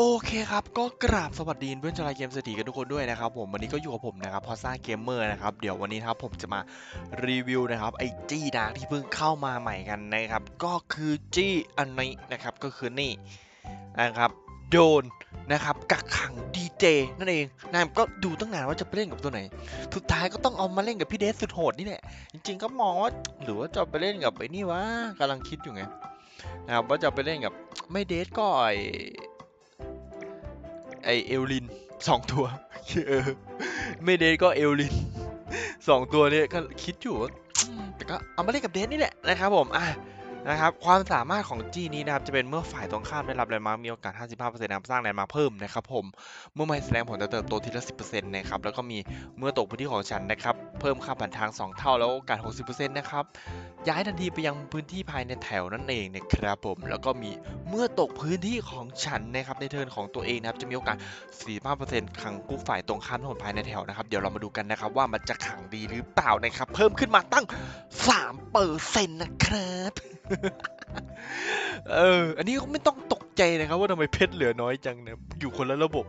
โอเคครับ ก็กราบสวัสดีเพื่อนชาวไลน์เกมเศรษฐีกันทุกคนด้วยนะครับผมวันนี้ก็อยู่กับผมนะครับพอซ่าเกมเมอร์นะครับเดี๋ยววันนี้ครับผมจะมารีวิวนะครับไอจี้ดาร์ที่เพิ่งเข้ามาใหม่กันนะครับ ก็คือจี้อันนี้นะครับก็คือนี่นะครับโดนนะครับกักขังดีเจนั่นเองนะครับก็ดูตั้งนานว่าจะไปเล่นกับตัวไหน สุดท้ายก็ต้องเอามาเล่นกับพี่เดสสุดโหดนี่แหละจริง ๆ ก็มองว่าหรือว่าจะไปเล่นกับไอ้นี่วะกำลังคิดอยู่ไงนะครับว่าจะไปเล่นกับไม่เดสก็ไอ ไอเอลลินสองตัวเออไม่เดนก็เอลลินสองตัวนี้ก็คิดอยู่แต่ก็เอามาเล่นกับเดนนี่แหละนะครับผมอะ นะครับความสามารถของจีนี้นะครับจะเป็นเมื่อฝ่ายตรงข้ามได้รับแรงม้ามีโอกาส 55%นะสร้างแรงมาเพิ่มนะครับผมเมื่อไม่แสดงผลจะเติบโตทีละ 10%นะครับแล้วก็มีเมื่อตกพื้นที่ของฉันนะครับเพิ่มค่าผ่านทาง 2 เท่าแล้วโอกาส 60%นะครับย้ายทันทีไปยังพื้นที่ภายในแถวนั่นเองนะครับผมแล้วก็มีเมื่อตกพื้นที่ของฉันนะครับในเทิร์นของตัวเองนะครับจะมีโอกาส 45%ขังกู้ฝ่ายตรงข้ามทั้งหมดภายในแถวนะครับเดี๋ยวเรามาดูกันนะครับว่ามันจะขังดีหรือเปล่านะครับเพิ่มขึ้นมาตั้ง3เปอร์เซ็นต์นะครับ เออ อันนี้ก็ไม่ต้องตก ใจนะครับว่าทำไมเพชรเหลือน้อยจังเนะอยู่คนละระบบ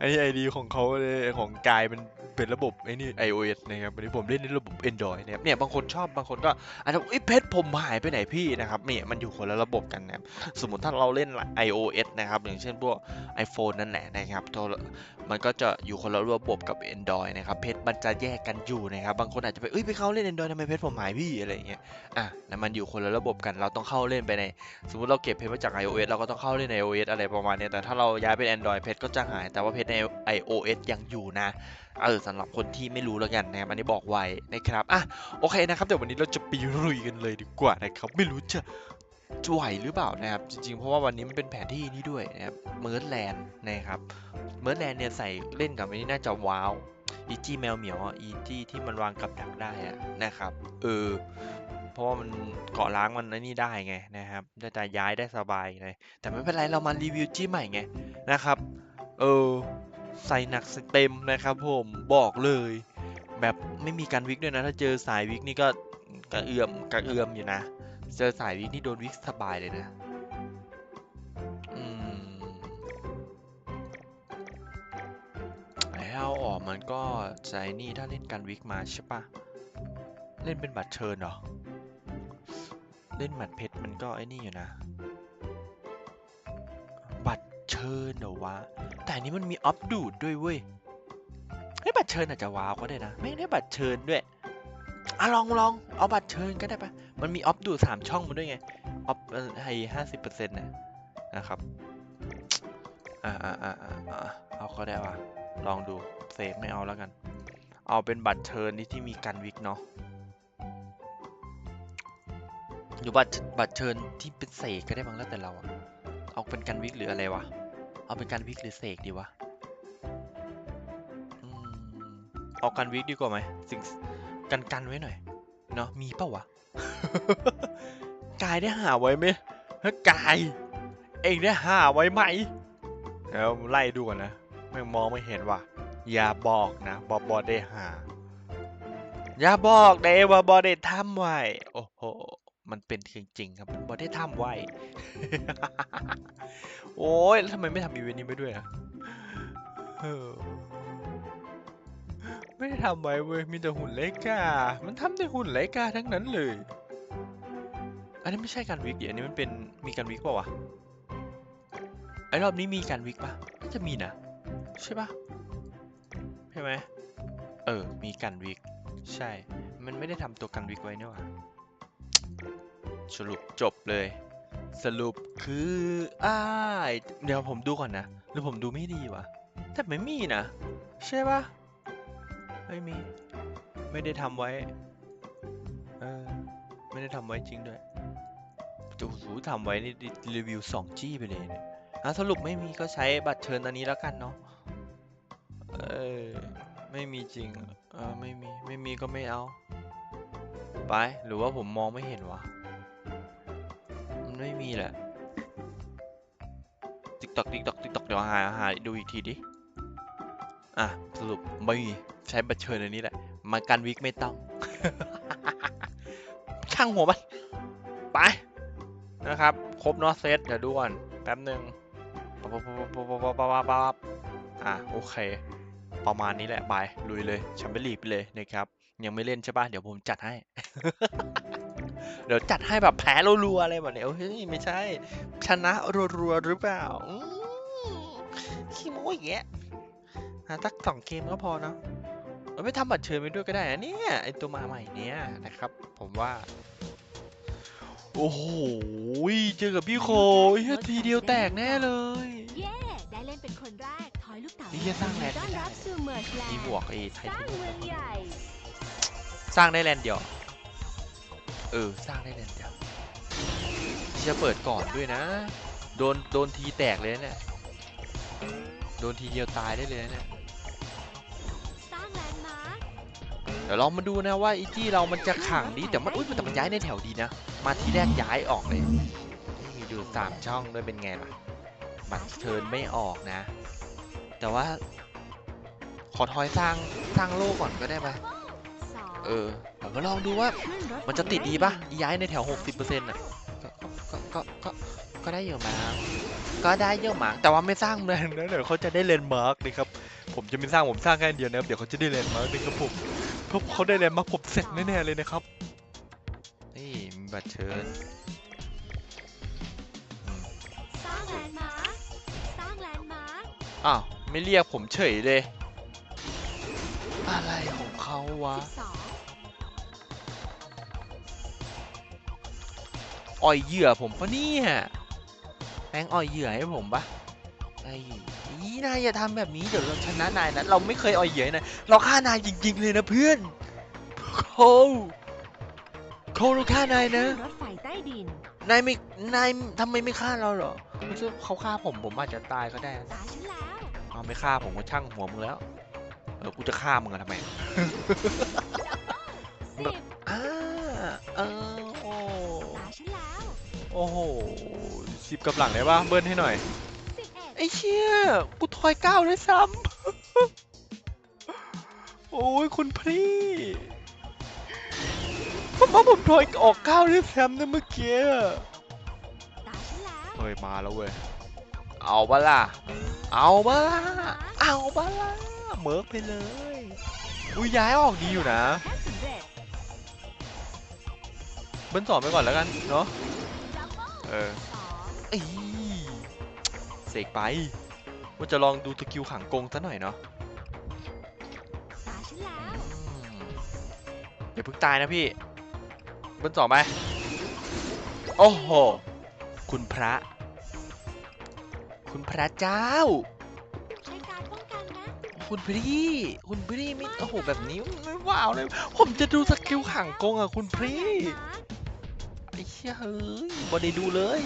อันนี้ไอดีของเขาเของกายมันเป็นระบบไอ้นี่ iOS นะครับอันนี้ผมเล่นในระบบ Android นะครับเนี่ยบางคนชอบบางคนก็อาจจะเอ้เพชรผมหายไปไหนพี่นะครับเนี่ยมันอยู่คนละระบบกันนะครับสมมติถ้าเราเล่น iOS นะครับอย่างเช่นพวก iPhone นั่นแหละนะครับมันก็จะอยู่คนละระบบกับ Android นะครับเพจมันจะแยกกันอยู่นะครับบางคนอาจจะไปเอ้ยไปเข้าเล่น Android ทำไมเพจผมหายพี่อะไรเงี้ยอะแล้วมันอยู่คนละระบบกันเราต้องเข้าเล่นไปใน สมมติเราเก็บเพจมาจาก iOS เราก็ต้องเข้าเล่นใน iOS อะไรประมาณนี้แต่ถ้าเราย้ายเป็น Android เพจก็จะหาย แต่ว่าเพจใน iOS ยังอยู่นะเออสำหรับคนที่ไม่รู้แล้วกันนะครับอันนี้บอกไว้นะครับอะโอเคนะครับเดี๋ยววันนี้เราจะไปลุยกันเลยดีกว่านะครับไม่รู้จะจะไหวหรือเปล่านะครับ จริงๆ เพราะว่าวันนี้มันเป็นแผนที่นี่ด้วยนะครับเมิร์ดแลนด์นะครับเมิร์ดแลนด์เนี่ยใส่เล่นกับอันนี้น่าจะว้าวอีจี้แมวเหมียวอีจี้ที่มันวางกับดักได้นะครับเออ เพราะว่ามันเกาะล้างมันไอ้นี่ได้ไงนะครับจะจะย้ายได้สบายเลยแต่ไม่เป็นไรเรามารีวิวจี้ใหม่ไงนะครับ เออใส่หนักใส่เต็มนะครับผมบอกเลย แบบไม่มีการวิกด้วยนะ ถ้าเจอสายวิกนี่ก็กระเอือมกระเอือมอยู่นะ เจอสายวิกนี่โดนวิกสบายเลยนะอืมไอ้เอาออกมันก็ใจนี่ถ้าเล่นกันวิกมาใช่ปะเล่นเป็นบัตรเชิญเหรอ เล่นบัตรเพชรมันก็ไอ้นี่อยู่นะ บัตรเชิญเหรอวะ แต่อันนี้มันมีออฟดูดด้วยเว้ยไอ้บัตรเชิญอาจจะว้าวก็ได้นะ ไม่ได้บัตรเชิญด้วยอะลองลองเอาบัตรเชิญก็ได้ปะมันมีออฟดูดสามช่องมาด้วยไงออฟให้ห้าสิบเปอร์เซ็นต์นะนะครับอ่าอ่าอ่าอ่าอ่าเอาก็ได้ว่ะลองดูเซฟไม่เอาแล้วกัน เอาเป็นบัตรเชิญที่ที่มีกันวิกเนาะ หรือบัตรบัตรเชิญที่เป็นเสกก็ได้บ้างแล้วแต่เราอะเอาเป็นกันวิกหรืออะไรวะ เอาเป็นกันวิกหรือเสกดีวะเอากันวิกดีกว่าไหมสิ่งกันกันไว้หน่อยเนาะมีเปล่าวะกายได้หาไว้ไหมเฮ้กาย เองได้หาไว้ไหมแล้วไล่ดูก่อนนะไม่มองไม่เห็นว่ะอย่าบอกนะบอบอได้หา อย่าบอกเดว่าบอได้ทำไว้ มันเป็นจริงๆครับมันบอได้ทำไว้ โอ้ยแล้วทำไมไม่ทำอีเวนต์นี้ไปด้วยอะไม่ได้ทำไว้เว้ยมีแต่หุ่นเล็กกามันทำแต่หุ่นเล็กกาทั้งนั้นเลย อันนี้ไม่ใช่การวิกดิอันนี้มันเป็นมีการวิกเปล่าวะไอ้รอบนี้มีการวิกปะน่าจะมีนะใช่ปะใช่ไหมเออ มีการวิก ใช่ มันไม่ได้ทำตัวกันวิกไว้นี่หว่า สรุปจบเลย สรุปคืออ้ายเดี๋ยวผมดูก่อนนะ หรือผมดูไม่ดีวะ แต่ไม่มีนะ ใช่ปะไม่มี ไม่ได้ทำไว้ เออ ไม่ได้ทำไว้จริงด้วยจูหูทำไว้นี่รีวิวสองจี้ไปเลยเนี่ยอะสรุปไม่มีก็ใช้บัตรเชิญอันนี้แล้วกันเนาะ เออ ไม่มีจริง เออ ไม่มี ไม่มีก็ไม่เอา ไป หรือว่าผมมองไม่เห็นวะ มันไม่มีแหละ ติ๊กตอกติ๊กตอกติ๊กตอกเดี๋ยวหาหาดูอีกทีดิ อะ สรุปไม่มีใช้บัตรเชิญอันนี้แหละ มากันวิกไม่ต้อง ช่างหัวมัน ไป นะครับ ครบเนาะเซตเดี๋ยวดูก่อนแป๊บหนึ่งปั๊บปั๊บปั๊บปั๊บปั๊บปั๊บอะ โอเค ประมาณนี้แหละ บาย ลุยเลยแชมเปี้ยนลีกไปเลยนะครับ ยังไม่เล่นใช่ป่ะ เดี๋ยวผมจัดให้ เดี๋ยวจัดให้แบบแพ้รัวๆอะไรแบบเนี้ยเฮ้ยไม่ใช่ ชนะรัวๆหรือเปล่าอืมขี้โม้อีกแยะหาสักสองเกมก็พอเนอะเออไม่ทำบัตรเชิญไปด้วยก็ได้นะเนี่ยไอตัวมาใหม่เนี้ยนะครับ ผมว่า โอ้โหเจอกับพี่โคเฮ้ยทีเดียวแตกแน่เลยเย้ได้เล่นเป็นคนแรกถอยลูกเต๋านี่จะสร้างแลนด์ต้อนไม่ได้รับสู่เมิร์ชแลนมีด์บวกไอ้ไทสร้างเทเนียเมืองมใหญ่สร้างได้แลนด์เดียว เออ สร้างได้แลนด์เดี๋ยวจะเปิดก่อนด้วยนะ โดน โดนทีแตกเลยนะเนี่ย โดนทีเดียวตายได้เลยนะเนี่ยสร้างแลนด์มาเดี๋ยวลองมาดูนะว่าอีจี้เรามันจะขังดีแต่มันอุ้ยแต่มันย้ายในแถวดีนะ มาทีแรกย้ายออกเลยนี่มีดูสามช่องด้วยเป็นไงล่ะ บัตรเชิญไม่ออกนะ แต่ว่า ขอทอยสร้างสร้างโลกก่อนก็ได้ไหม เออเดี๋ยวก็ลองดูว่าขึ้รถมันจะติดดีปะไฟย้ายในแถว 60%น่ะก็ก็ก็ก็ก็ได้เยอะมากก็ได้เยอะมากแต่ว่าไม่สร้างเลยนะเดี๋ยวเขาจะได้เลนด์มาร์กนะครับผมจะไม่สร้างผมสร้างแค่อันเดียวนะครับเดี๋ยวเขาจะได้เลนด์มาร์กนะครับผมเพราะเขาได้เลนด์มาร์กผมเสร็จแน่ๆเลยนะครับนี่มีบัตรเชิญอืมสร้างแลนด์มาร์คสร้างแลนด์มาร์คอ้าวไม่เรียกผมเฉยเลย อะไรของเขาวะ องอ่อยเหยื่อผมปะเนี่ยแป้งอ่อยเหยื่อให้ผมปะไอ้นี่นายอย่าทำแบบนี้เดี๋ยวเราชนะนายนะเราไม่เคยอ่อยเหยื่อนะเราฆ่านายจริงๆเลยนะเพื่อนโคโคเราฆ่านายนะรถไฟใต้ดินนายไม่นายทำไมไม่ฆ่าเราเหรอไม่ใช่เขาฆ่าผมผมอาจจะตายก็ได้นะตาฉันแล้วเอาไม่ฆ่าผมก็ช่างหัวมึงแล้วเออกูจะฆ่ามึงอะทำไมสิบอ่าเออ โอ้โหสิบกับหลังได้ปะเบิ้ลให้หน่อยสิบเอ็ดไอ้เชี่ยกูทอยเก้าด้วยซ้ำ โอ้ยคุณพี่ผมว่าผมทอยออกเก้าด้วยซ้ำนะเมื่อกี้ตาฉันแล้วเฮ้ยมาแล้วเว้ย เอาบะล่ะ เอาบะล่ะ เอาบะล่ะเมิร์กไปเลย อุ้ยย้ายออกดีอยู่นะแค่สำเร็จเบิ้ลสอนไปก่อนแล้วกันเนาะดับ เบิ้ลเออสองอีเสกไป ว่าจะลองดูสกิลขังกงซะหน่อยเนาะตาฉันแล้วอืมอย่าเพิ่งตายนะพี่เบิ้ลสองไปโอ้โห คุณพระ คุณพระเจ้าใช้การป้องกันนะคุณพี่ คุณพี่ไม่ โอ้โห แบบนี้ไม่ว้าวเลย ผมจะดูสกิลขังกงอะ คุณพี่ ไอ้เชี่ยเฮ้ยบอได้ดูเลย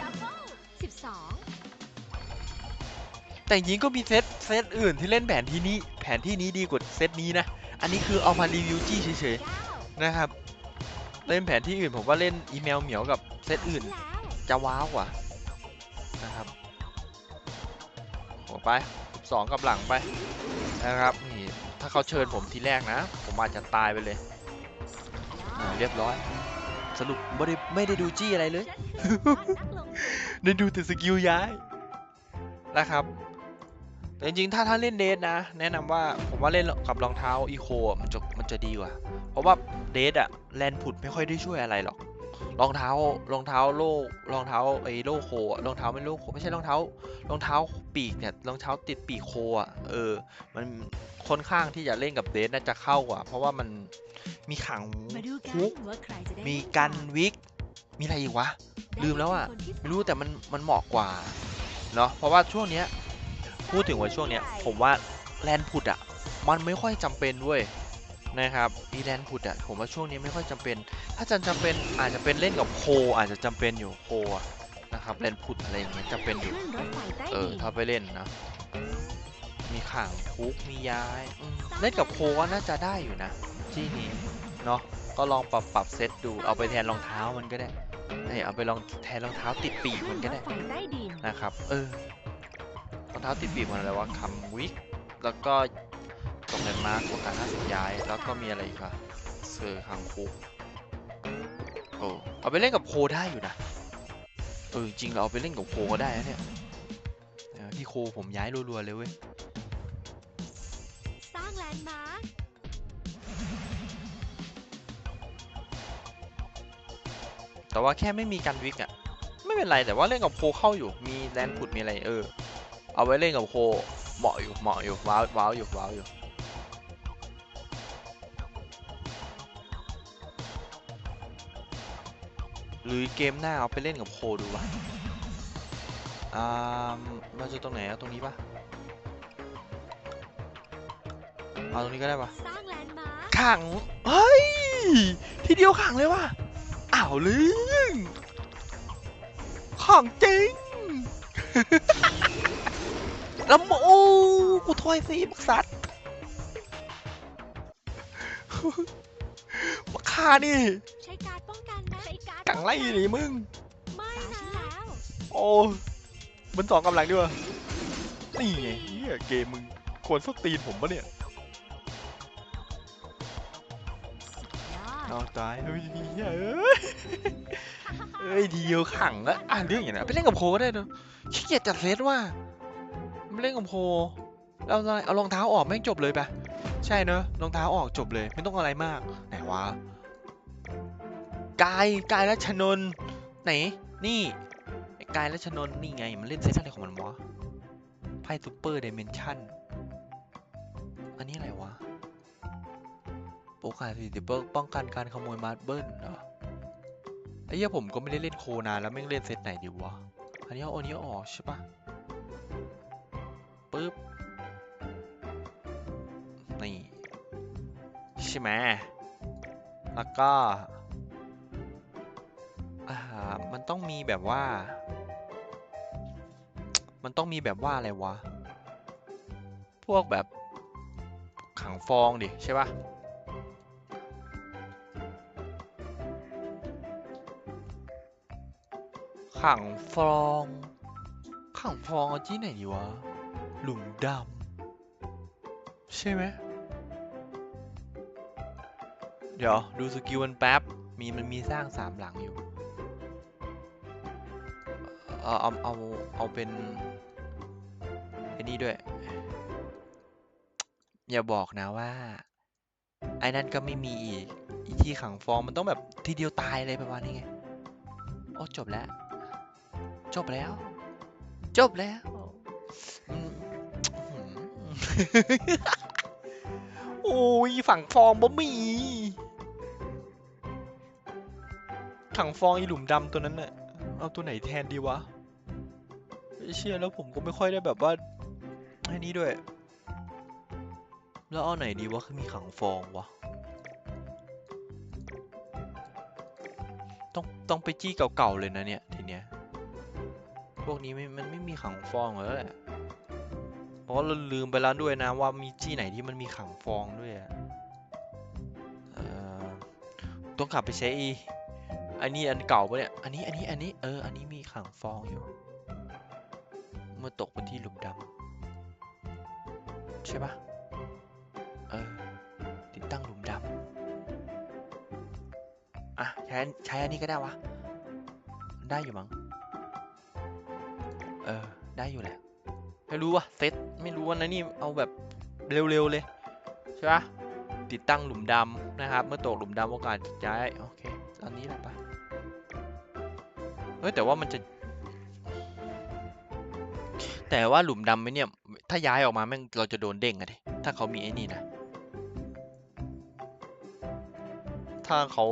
ดับเบิ้ลสิบสองแต่จริงๆก็มีเซตเซตอื่นที่เล่นแผนที่นี้ แผนที่นี้ดีกว่าเซตนี้นะ อันนี้คือเอามารีวิวจี้เฉยเก้าๆนะครับ เล่นแผนที่อื่นผมว่าเล่นอีเมลเหมียวกับเซตอื่นตาฉัแล้วจะว้าวกว่านะครับโหไปสองกับหลังไปนะครับนี่ถ้าเขาเชิญผมทีแรกนะ ผมอาจจะตายไปเลยอ่าเรียบร้อย สรุปไม่ได้ไม่ได้ดูจี้อะไรเลยฉันคือยอดนักลงทุนได้ดูแต่สกิลย้ายนะครับ แต่จริงๆ ถ้าถ้าเล่นเดทนะ แนะนำว่าผมว่าเล่นกับรองเท้าอีโคอะมันจะมันจะดีกว่า เพราะว่าเดทอะแลนผุดไม่ค่อยได้ช่วยอะไรหรอก รองเท้ารองเท้าโลกรองเท้าไอ้โลโคอะรองเท้าไม่โลโคไม่ใช่รองเท้ารองเท้าปีกเนี่ยรองเท้าติดปีกโคอะเออ มันค่อนข้างที่จะเล่นกับเดทน่าจะเข้ากว่า เพราะว่ามันมีขังมาดูกันคุกว่าใครจะได้มีเล่กันก่อวิกมีอะไรอีกวะได้ลืมแล้วอะเป็นคนที่สองไม่รู้แต่มันมันเหมาะกว่าเนาะเพราะว่าช่วงเนี้ยพูดถึงว่าช่วงเนี้ยผมว่าแลนพุดอะมันไม่ค่อยจำเป็นด้วย นะครับอีแลนพุดอะผมว่าช่วงนี้ไม่ค่อยจำเป็น ถ้าจะจำเป็นอาจจะเป็นเล่นกับโค อาจจะจำเป็นอยู่โคอะนะครับแลนพุดอะไรอย่างเงี้ยจำเป็นอยู่ขึ้นรถไฟใต้เออดินถ้าไปเล่นนะมีขังคุกมีย้ายอืมเล่นกับโคก็น่าจะได้อยู่นะที่นี้เนาะก็ลองปรับปรับเซตดูเอาไปแทนรองเท้ามันก็ได้นี่เอาไปลองแทนรองเท้าติดปีกขึ้มันนรก็ถได้ไฟใต้ดินนะครับ เออรองเท้าติดปีกมันอะไรวะคัมวิกแล้วก็ ตรงเลนมาร์กของการห้าสิบย้าย แล้วก็มีอะไรอีกอะเซอร์คังคุกโอ้เอาไปเล่นกับโคได้อยู่นะเออจริงเราเอาไปเล่นกับโคก็ได้นะเนี่ยทีโคผมย้ายรัวๆเลยเว้ยสร้างแลนด์มาร์คแต่ว่าแค่ไม่มีการวิกอะไม่เป็นไรแต่ว่าเล่นกับโคเข้าอยู่มีแดนผุดมีอะไรเออ เอาไว้เล่นกับโคเหมาะอยู่เหมาะอยู่ว้าวว้าวอยู่ว้าวอยู่ หรือเกมหน้าเอาไปเล่นกับโคดูวะอ่ามาจะตรงไหนอะตรงนี้ปะเอาตรงนี้ก็ได้ปะสร้างแลนด์มาร์คขังเฮ้ย ทีเดียวขังเลยว่ะอ้าวลึงของจริงล้วโมกูถอยสิบักสัตว์บักคานี่ งไล่หนีมึง ไม่นะแล้วโอ้มันสองกำลังด้วยวะนี่ไงเฮียเกมมึงควรสตีนผมปะเนี่ยยอดเอาตายเฮ้ยเหี้ยเอ้ยเอ้ยเดียวขังแล้วอ่านเรื่องอย่างนี้นไปเล่นกับโคก็ได้เนอะขี้เกียจจัดเซตว่าไม่เล่นกับโคเอาอะไรเอารองเท้าออกแม่งจบเลยปะใช่เนอะรองเท้าออกจบเลย ไม่ต้องอะไรมาก ไหนวะ กายกายและชนนไหน นี่ไอ้กายและชนนนี่ไง มันเล่นเซตอะไรของมันวะไพ่ซูเปอร์เดเมนชั่นอันนี้อะไรวะโอกาสสถิติเบิร์กป้องกันการขโมยมาร์เบิลเหรอไอ้เหี้ยผมก็ไม่ได้เล่นโคนานแล้วแม่เล่นเซตไหนดีวะ อันนี้เอาอันนี้ออกใช่ปะปึ๊บ นี่ ใช่ไหมแล้วก็ ต้องมีแบบว่า มันต้องมีแบบว่าอะไรวะ พวกแบบขังฟองดิใช่ปะขังฟอง ขังฟองเอาที่ไหนดีวะ หลุมดำใช่ไหมเดี๋ยว ดูสกิลมันแป๊บ มีมันมีสร้างสามหลังอยู่ เอาเอาเอาเอาเป็นไอ้นี่ด้วย อย่าบอกนะว่า ไอ้นั่นก็ไม่มีอีกอีที่ขังฟองมันต้องแบบทีเดียวตายเลยประมาณนี้ไงโอ้จบแล้ว จบแล้ว จบแล้วอืมอื้อหือโอ้ยฝั่งฟองบ่มีถังฟองอีหลุมดำตัวนั้นน่ะ เอาตัวไหนแทนดีวะไอ้ เชี่ยแล้วผมก็ไม่ค่อยได้แบบว่าไอ้นี้ด้วย แล้วเอาไหนดีวะคือมีขังฟองวะต้องต้องไปจี้เก่าๆเลยนะเนี่ยทีเนี้ยพวกนี้ไม่มันไม่มีขังฟองแล้วแหละเพราะเราลืมไปแล้วด้วยนะว่ามีจี้ไหนที่มันมีขังฟองด้วยอะเออต้องกลับไปใช้อีอันนี้อันเก่าปะเนี่ย อันนี้ อันนี้ อันนี้ เออ อันนี้มีขังฟองอยู่ เมื่อตกบนที่หลุมดำใช่ปะเออติดตั้งหลุมดำอะใช้ใช้อันนี้ก็ได้วะ ได้อยู่มั้งเออ ได้อยู่แหละ ไม่รู้ว่าเซตไม่รู้ว่านะนี่เอาแบบเร็วๆเลยใช่ปะติดตั้งหลุมดำนะครับ เมื่อตกหลุมดำโอกาสย้ายโอเคตอนนี้แหละปะเฮ้ยแต่ว่ามันจะ แต่ว่าหลุมดำไหมเนี่ย ถ้าย้ายออกมาแม่งเราจะโดนเด้งอะดิถ้าเขามีไอ้นี่นะ ถ้าเขา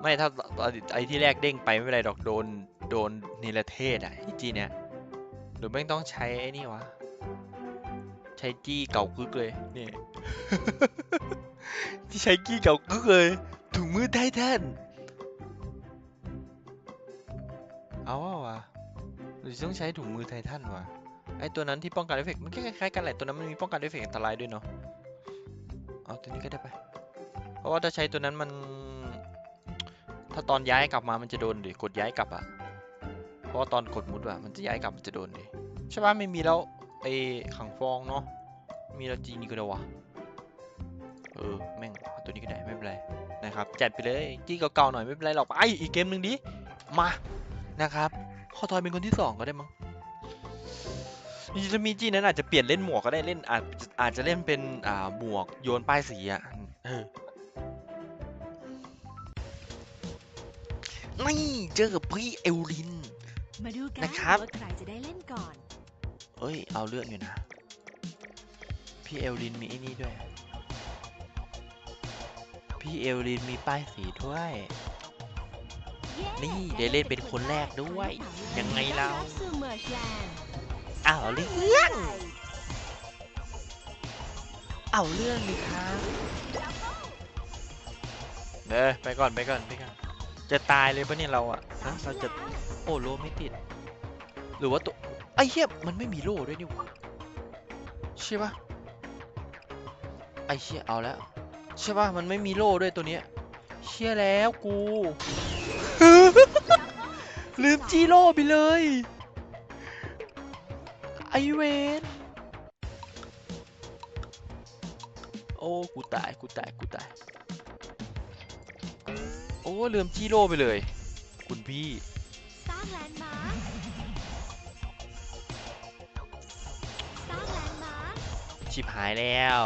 ไม่ถ้าไอ้ที่แรกเด้งไปไม่เป็นไรดอกโดนโดนนิรเทศอะไอจีเนี่ยหรือแม่งต้องใช้ไอ้นี่วะ ใช้จี้เก่ากึกเลยนี่ที่ใช้จี้เก่ากึกเลยถุงมือไททัน รือต้องใช้ถุงมือไททันวะไอตัวนั้นที่ป้องกันเอฟเฟกต์มันคล้ายๆกันแหละตัวนั้นมันมีป้องกันเอฟเฟกต์อันตรายด้วยเนาะเอาตัวนี้ก็ได้ไป เพราะว่าถ้าใช้ตัวนั้นมัน ถ้าตอนย้ายกลับมามันจะโดนดิกดย้ายกลับอะเพราะาตอนกดมุดอะมันจะย้ายกลับมันจะโดนดิใช่ปะไม่มีแล้วไอ้ขังฟองเนาะมีแล้วจีนี่ก็ได้วะเออแม่งตัวนี้ก็ได้ไม่เป็นไรนะครับจัดไปเลยจี้เก่าๆหน่อยไม่เป็นไรหรอกไปอีกเกมหนึ่งดิมานะครับ ข้อทอยเป็นคนที่สองก็ได้มั้งจริงๆถ้ามีจี้นั้นอาจจะเปลี่ยนเล่นหมวกก็ได้เล่นอาจอาจจะเล่นเป็นอ่าหมวกโยนป้ายสีอะเออนี่เจอกับพี่เอลลิน มาดูกันนะครับ ว่าใครจะได้เล่นก่อน เอ้ย เอาเรื่องอยู่นะ พี่เอลลินมีไอ้นี่ด้วย พี่เอลลินมีป้ายสีด้วย นี่ได้เล่นเป็นคนแรกด้วย ยังไงเราซูเมอร์แลนด์เอาเรื่องเอาเรื่องเลยครับเออไปก่อนไปก่อนไปก่อนจะตายเลยปะเนี่ยเราอะฮะเราจะโอ้โลไม่ติด หรือว่าตัวไอ้เหี้ยมันไม่มีโล่ด้วยนี่หว่าใช่ปะไอ้เชี่ยเอาแล้วใช่ปะมันไม่มีโล่ด้วยตัวเนี้ยเชี่ยแล้วกู ลืมจีโร่ไปเลย ไอเวนโอ้ กูตาย กูตาย กูตาย โอ้ ลืมจีโร่ไปเลย คุณพี่ สร้างแลนด์มาร์คสร้างแลนด์มาร์คชิบหายแล้ว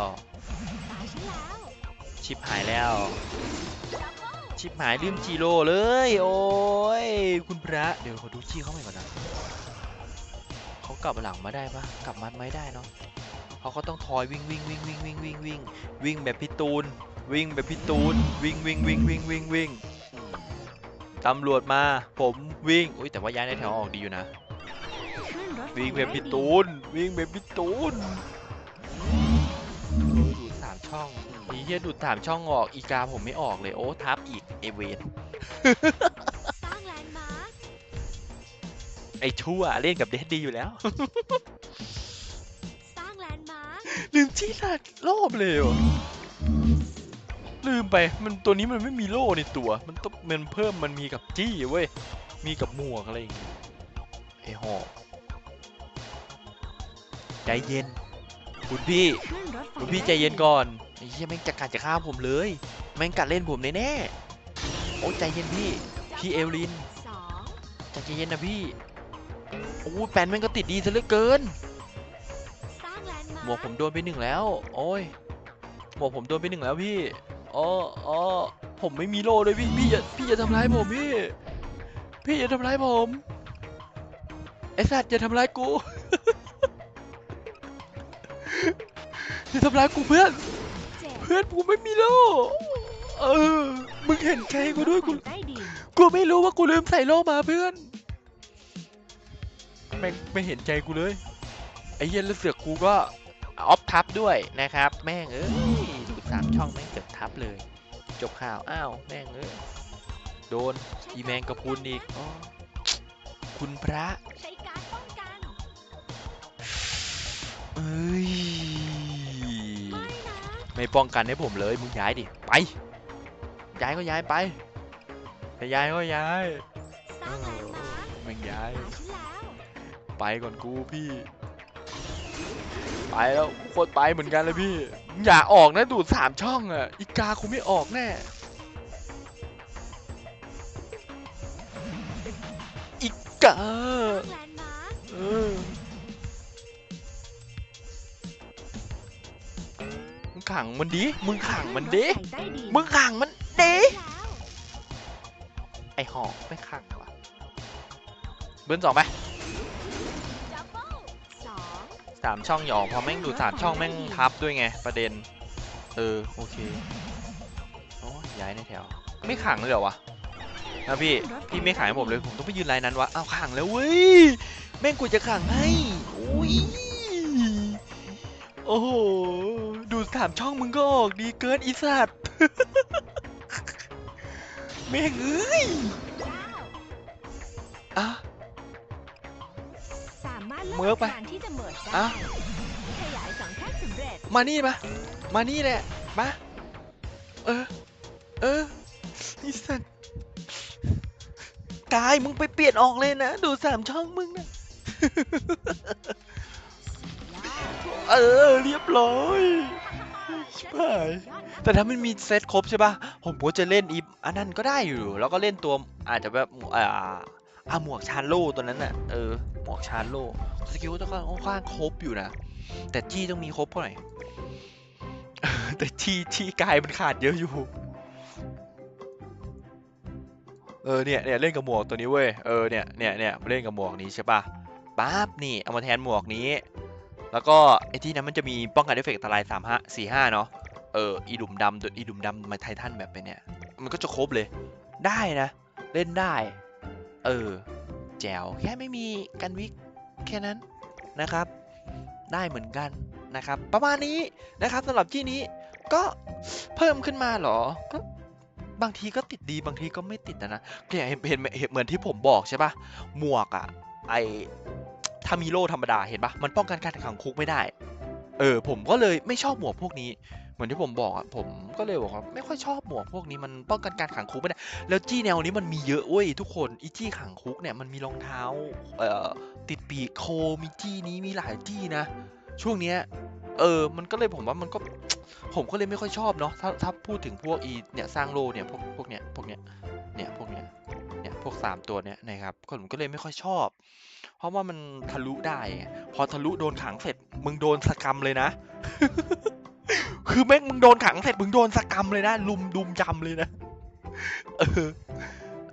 ตายฉันแล้ว ชิบหายแล้ว ชิบหายลืมจีโร่เลย โอ้ย คุณพระเดี๋ยวขอดูชื่อเขาใหม่ก่อนนะเขากลับหลังมาได้ปะกลับมัดไม่ได้เนาะเขาก็ต้องทอยวิ่งวิ่งวิ่งวิ่งวิ่งวิ่งวิ่งวิ่งแบบพี่ตูน วิ่งแบบพี่ตูน วิ่งวิ่งวิ่งวิ่งวิ่งวิ่งตำรวจมา ผมวิ่งอุ้ยแต่ว่าย้ายในแถวออกดีอยู่นะขึ้นรถไฟวิ่งแบบพี่ใต้ดินตูน วิ่งแบบพี่ตูนโอ้ยดูดสามช่องอีเหี้ยดูดสามช่องออกอีกาผมไม่ออกเลยโอ้ทับ อีกเอเวนสร้างแลนด์มาร์คไอ้ชั่วเล่นกับเดดดีอยู่แล้ว สร้างแลนด์มาร์คลืมที่ลัดรอบเลยเหรอลืมไปมันตัวนี้มันไม่มีโล่ในตัว มันต้องมันเพิ่มมันมีกับจี้เว้ย มีกับหมวกอะไรอย่างเงี้ยไอ้หอกใจเย็น คุณพี่ขึ้นรถไฟคุณพี่ใจใต้ดิเย็นก่อนไอ้เหี้ยแม่งจะกัดจะฆ่าผมเลย แม่งกัดเล่นผมแน่ๆโอ้ยใจเย็นพี่ พี่เอลลินสองใจเย็นนะพี่ โอ้ยแปนแม่งก็ติดดีซะเหลือเกินสร้างแลนด์มาร์คหมวกผมโดนไปหนึ่งแล้ว โอ้ย หมวกผมโดนไปหนึ่งแล้วพี่อ๋ออ๋อผมไม่มีโล่เลยพี่ พี่อย่าพี่อย่าทำร้ายผมพี่ พี่อย่าทำร้ายผมไอ้สัตว์อย่าทำร้ายกูอย่าทำร้ายกูเพื่อนเจ็ดเพื่อนกูไม่มีโล่ เออ มึงเห็นใจกูด้วยกูรถไฟใต้ดินกูไม่รู้ว่ากูลืมใส่โล่มาเพื่อน ไม่ไม่เห็นใจกูเลย ไอ้เหี้ย็นแล้วเสือกกูก็ออฟทับด้วยนะครับ แม่งเอ้ยดูสามช่องแม่งเกือบทับเลย จบข่าว อ้าว แม่งเอ้ย โดน อีแมงกระพรุนอีกอ๋อคุณพระ ใช้การป้องกัน เอ้ย ไม่นะ ไม่ป้องกันให้ผมเลย มึงย้ายดิ ไป ย้ายก็ย้ายไปจะย้ายก็ย้ายสร้างแลนด์มาร์คแม่งย้าย ไปก่อนกูพี่ ไปแล้วโคตรไปเหมือนกันเลยพี่มึงอย่าออกนะดูดสามช่องอะอีกากูไม่ออกแน่อีกาเออมึงขังมันดิมึงขังมันดิมึงขังมันิไอหอกไม่ขังว่ะเบิ้ลสองไปดับเบิลสามช่องหยอกพอแม่งดูสามช่องแม่งทับด้วยไงประเด็น เออ โอเคโอ้ยย้ายในแถว ไม่ขังเลยเหรอวะนะพี่ พี่ไม่ขังให้ผมเลย ผมต้องไปยืนไลน์นั้นวะ เอาขังแล้วเว้ย แม่งกูจะขังให้อุ้ยโอ้โห ดูสามช่องมึงก็ออกดีเกินอีสัตว์ ม่งเอ้ยเก้าอะ สามารถเมิร์กไปการที่จะเมิร์จได้อะ ขยายสังแค่สำเร็จมานี่มา มานี่แหละ มา เออ เออไอีสัตว์กายมึงไปเปลี่ยนออกเลยนะ ดูสามช่องมึงนะ เออ เรียบร้อยชิบ หายแต่ถ้ามันมีเซตครบใช่ป่ะผมก็จะเล่นอีฟอันนั้นก็ได้อยู่ แล้วก็เล่นตัวอาจจะแบบอ่าอะหมวกชาโลตัวนั้นน่ะเออหมวกชาโลสกิลก็ค่อนข้างครบอยู่นะแต่จี้ต้องมีครบเท่าไหร่แต่จี้จี้กายมันขาดเยอะอยู่เออเนี่ยเนี่ยเล่นกับหมวกตัวนี้เว้ยเออเนี่ยเนี่ยเนี่ยเล่นกับหมวกนี้ใช่ปะปั๊บนี่เอามาแทนหมวกนี้ แล้วก็ไอ้ที่นั้นมันจะมีป้องกันเอฟเฟกต์อันตรายสามห้าสี่ห้าเนาะ เอออีดุมดำตัวอีดุมดำมาไททันแบบไปเนี่ย มันก็จะครบเลย ได้นะ เล่นได้ เออ แจ๋วแค่ไม่มีกันวิกแค่นั้นนะครับ ได้เหมือนกันนะครับ ประมาณนี้นะครับสำหรับที่นี้ก็เพิ่มขึ้นมาหรอก็บางทีก็ติดดีบางทีก็ไม่ติดนะนะเนี่ยเห็นเห็นเหมือนที่ผมบอกใช่ปะหมวกอะไอถ้ามีโล่ธรรมดาเห็นปะมันป้องกันการขังคุกไม่ได้ เออผมก็เลยไม่ชอบหมวกพวกนี้ เหมือนที่ผมบอกอะผมก็เลยบอกว่าไม่ค่อยชอบหมวกพวกนี้มันป้องกันการขังคุกไม่ได้แล้วจี้แนวนี้มันมีเยอะเว้ยทุกคนอีจี้ขังคุกเนี่ยมันมีรองเท้าเอ่อติดปีกโคมีจี้นี้มีหลายจี้นะ ช่วงเนี้ยเออ มันก็เลยผมว่ามันก็ ผมก็เลยไม่ค่อยชอบเนาะ ถ้าถ้าพูดถึงพวกอีเนี่ยสร้างโลเนี่ยพวกพวกเนี้ยพวกเนี้ย เนี่ยพวกเนี้ย เนี่ยพวกสามตัวเนี้ยนะครับผมก็เลยไม่ค่อยชอบ เพราะว่ามันทะลุได้ พอทะลุโดนขังเสร็จ มึงโดนสกรรมเลยนะ คือแม่งมึงโดนขังเสร็จมึงโดนสกรรมเลยนะลุมดุมยำเลยนะเออ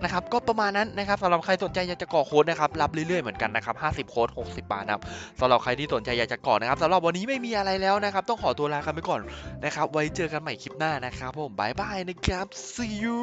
นะครับก็ประมาณนั้นนะครับสำหรับใครสนใจอยากจะก่อโค้ดนะครับรับเรื่อยๆเหมือนกันนะครับ50 โค้ด60 บาทนะครับสำหรับใครที่สนใจอยากจะก่อนะครับสำหรับวันนี้ไม่มีอะไรแล้วนะครับ ต้องขอตัวลากันไปก่อนนะครับ ไว้เจอกันใหม่คลิปหน้านะครับผมบายบายนะครับ see you